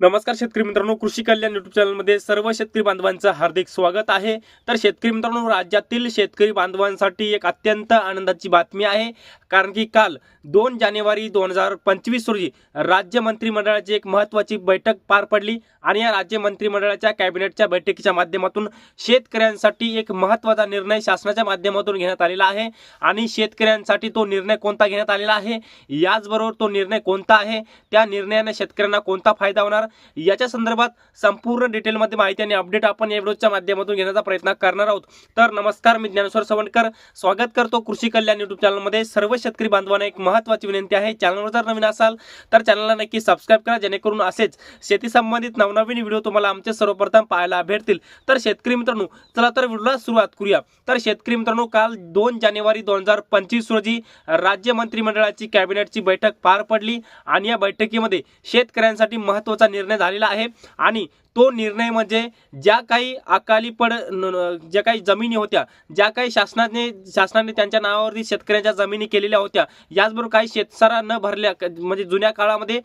नमस्कार शेतकरी मित्रांनो कृषी कल्याण युट्यूब चॅनलमध्ये सर्व शेतकरी बांधवांचं हार्दिक स्वागत आहे. तर शेतकरी मित्रांनो राज्यातील शेतकरी बांधवांसाठी एक अत्यंत आनंदाची बातमी आहे. कारण की काल दोन जानेवारी दोन हजार पंचवीस रोजी राज्य मंत्रिमंडळाची एक महत्त्वाची बैठक पार पडली आणि या राज्य मंत्रिमंडळाच्या कॅबिनेटच्या बैठकीच्या माध्यमातून शेतकऱ्यांसाठी एक महत्त्वाचा निर्णय शासनाच्या माध्यमातून घेण्यात आलेला आहे आणि शेतकऱ्यांसाठी तो निर्णय कोणता घेण्यात आलेला आहे? याचबरोबर तो निर्णय कोणता आहे? त्या निर्णयाने शेतकऱ्यांना कोणता फायदा होणार? याच्या संदर्भात संपूर्ण डिटेलमध्ये माहिती आणि अपडेट आपण या व्हिडिओच्या माध्यमातून घेण्याचा प्रयत्न करणार आहोत. तर नमस्कार मी ज्ञानेश्वर सवणकर स्वागत करतो कृषी कल्याण युट्यूब चॅनलमध्ये सर्व शेतकरी बांधवांना एक महत्त्वाची विनंती आहे. चॅनलवर जर नवीन असाल तर चॅनलला नक्की सबस्क्राईब करा जेणेकरून असेच शेती संबंधित नवनवीन व्हिडिओ तुम्हाला आमचे सर्वप्रथम पाहायला भेटतील. तर शेतकरी मित्रांनो चला तर व्हिडिओला सुरुवात करूया. तर शेतकरी मित्रांनो काल दोन जानेवारी दोन हजार पंचवीस रोजी राज्य मंत्रिमंडळाची कॅबिनेटची बैठक पार पडली आणि या बैठकीमध्ये शेतकऱ्यांसाठी महत्त्वाचा निर्णय निर्णय झालेला आहे. आणि तो निर्णय म्हणजे ज्या काही अकाली पड न- ज्या काही जमिनी होत्या ज्या काही शासनाने शासनाने त्यांच्या नावावरती शेतकऱ्यांच्या जमिनी केलेल्या होत्या याचबरोबर काही शेतसारा न भरल्या म्हणजे जुन्या काळामध्ये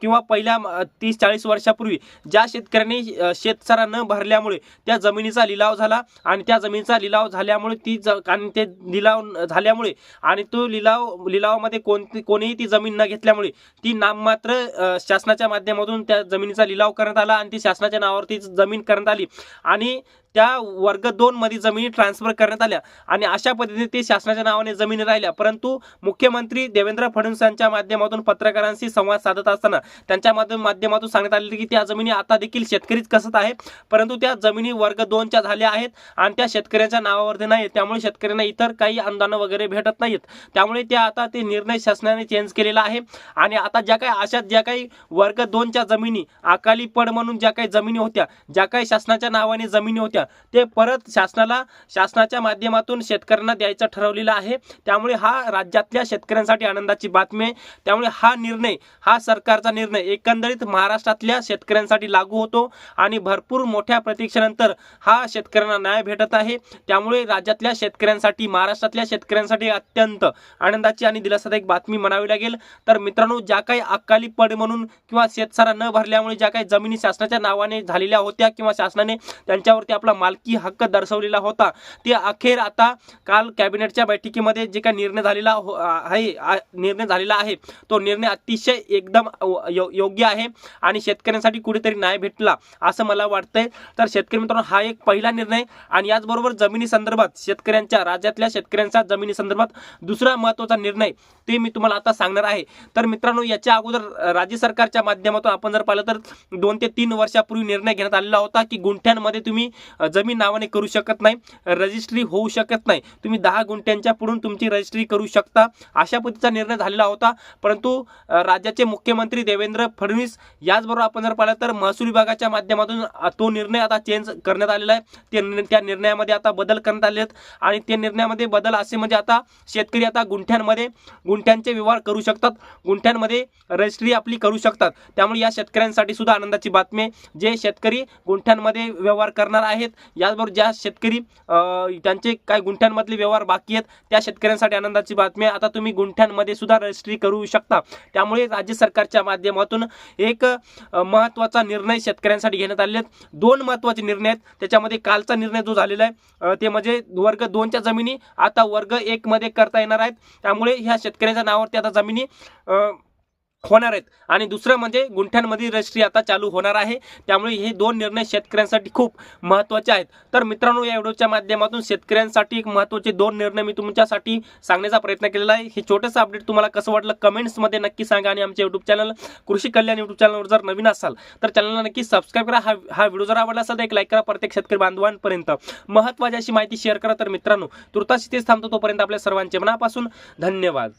किंवा पहिल्या तीस चाळीस वर्षापूर्वी ज्या शेतकऱ्यांनी शेतसारा न भरल्यामुळे त्या जमिनीचा लिलाव झाला आणि त्या जमिनीचा लिलाव झाल्यामुळे ती ज आणि ते लिलाव झाल्यामुळे आणि तो लिलाव लिलावामध्ये कोणती कोणीही ती जमीन न घेतल्यामुळे ती नाममात्र शासनाच्या माध्यमातून त्या जमिनीचा लिलाव करण्यात आला आणि ती शासनाच्या नावावरती जमीन करण्यात आली. आणि त्या वर्ग दोन मध्ये जमिनी ट्रान्सफर करण्यात आल्या. आणि अशा पद्धतीने ते शासनाच्या नावाने जमिनी राहिल्या. परंतु मुख्यमंत्री देवेंद्र फडणवीस यांच्या माध्यमातून पत्रकारांशी संवाद साधत असताना त्यांच्या माध्यम माध्यमातून सांगण्यात आले की त्या जमिनी आता देखील शेतकरीच कसत आहे परंतु त्या जमिनी वर्ग दोनच्या झाल्या आहेत आणि त्या शेतकऱ्यांच्या नावावरती नाही त्यामुळे शेतकऱ्यांना इतर काही अनुदानं वगैरे भेटत नाहीत. त्यामुळे त्या आता ते निर्णय शासनाने चेंज केलेला आहे. आणि आता ज्या काही अशा ज्या काही वर्ग दोनच्या जमिनी अकाली पड म्हणून ज्या काही जमिनी होत्या ज्या काही शासनाच्या नावाने जमिनी होत्या ते परत शासनाला शासनाच्या माध्यमातून शेतकऱ्यांना द्यायचं ठरवलेलं आहे. त्यामुळे हा राज्यातल्या शेतकऱ्यांसाठी आनंदाची बातमी आहे. त्यामुळे हा निर्णय हा सरकारचा निर्णय एकंदरीत महाराष्ट्रातल्या शेतकऱ्यांसाठी लागू होतो आणि भरपूर मोठ्या प्रतीक्षेनंतर हा शेतकऱ्यांना न्याय भेटत आहे. त्यामुळे राज्यातल्या शेतकऱ्यांसाठी महाराष्ट्रातल्या शेतकऱ्यांसाठी अत्यंत आनंदाची आणि दिलासादायक बातमी म्हणावी लागेल. तर मित्रांनो ज्या काही अकाली पड म्हणून किंवा शेतसारा न भरल्यामुळे ज्या काही जमिनी शासनाच्या नावाने झालेल्या होत्या किंवा शासनाने त्यांच्यावरती आपला मालकी हक्क दर्शवलेला होता. ते अखेर आता काल कॅबिनेटच्या बैठकीमध्ये जे काही निर्णय झालेला हो- आहे निर्णय झालेला आहे तो निर्णय अतिशय एकदम योग्य आहे आणि शेतकऱ्यांसाठी कुठेतरी न्याय भेटला असं मला वाटतंय. तर शेतकरी मित्रांनो हा एक पहिला निर्णय आणि याचबरोबर जमिनी संदर्भात शेतकऱ्यांच्या राज्यातल्या शेतकऱ्यांच्या जमिनी संदर्भात दुसरा महत्त्वाचा निर्णय ते मी तुम्हाला आता सांगणार आहे. तर मित्रांनो याच्या अगोदर राज्य सरकारच्या माध्यमातून आपण जर पाहिलं तर दोन ते तीन वर्षापूर्वी निर्णय घेण्यात आलेला होता की गुंठ्यांमध्ये तुम्ही जमीन नावाने करू शकत नाही रजिस्ट्री होऊ शकत नाही. तुम्ही दहा गुंठ्यांच्या पुढून तुमची रजिस्ट्री करू शकता. अशा पद्धतीचा निर्णय झालेला होता. परंतु राज्याचे मुख्यमंत्री देवेंद्र फडणवीस याचबरोबर आपण जर पाहिलं तर महसूल विभागाच्या माध्यमातून तो निर्णय आता चेंज करण्यात आलेला आहे. ते निर्णय- त्या निर्णयामध्ये आता बदल करण्यात आले आहेत. आणि त्या निर्णयामध्ये बदल असे म्हणजे आता शेतकरी आता गुंठ्यांमध्ये गुंठ्यांचे व्यवहार करू शकतात. गुंठ्यांमध्ये रजिस्ट्री आपली करू शकतात. त्यामुळे या शेतकऱ्यांसाठी सुद्धा आनंदाची बातमी जे शेतकरी गुंठ्यांमध्ये व्यवहार करणार आहेत याचबरोबर ज्या शेतकरी त्यांचे काय गुंठ्यांमधले व्यवहार बाकी आहेत त्या शेतकऱ्यांसाठी आनंदाची बातमी आहे. आता तुम्ही गुंठ्यांमध्ये सुद्धा रजिस्ट्री करू शकता. त्यामुळे राज्य सरकारच्या माध्यमातून एक महत्त्वाचा निर्णय शेतकऱ्यांसाठी घेण्यात आले आहेत. दोन महत्त्वाचे निर्णय आहेत. त्याच्यामध्ये कालचा निर्णय जो झालेला आहे ते म्हणजे वर्ग दोनच्या जमिनी आता वर्ग एकमध्ये करता येणार आहेत. त्यामुळे ह्या शेतकऱ्यांच्या नावावरती आता जमिनी होणार आहेत. आणि दुसरं म्हणजे गुंठ्यांमध्ये रजिस्ट्री आता चालू होणार आहे. त्यामुळे हे दोन निर्णय शेतकऱ्यांसाठी खूप महत्त्वाचे आहेत. तर मित्रांनो या व्हिडिओच्या माध्यमातून शेतकऱ्यांसाठी एक महत्त्वाचे दोन निर्णय मी तुमच्यासाठी सांगण्याचा प्रयत्न केलेला आहे. हे छोटंसं अपडेट तुम्हाला कसं वाटलं कमेंट्समध्ये नक्की सांगा आणि आमच्या यूट्यूब चॅनल कृषी कल्याण यूट्यूब चॅनलवर जर नवीन असाल तर चॅनलला नक्की सबस्क्राईब करा. हा हा व्हिडिओ जर आवडला असेल तर एक लाईक करा प्रत्येक शेतकरी बांधवांपर्यंत. महत्त्वाची अशी माहिती शेअर करा. तर मित्रांनो तुर्ताशी तेच थांबतो. तोपर्यंत आपल्या सर्वांचे मनापासून धन्यवाद.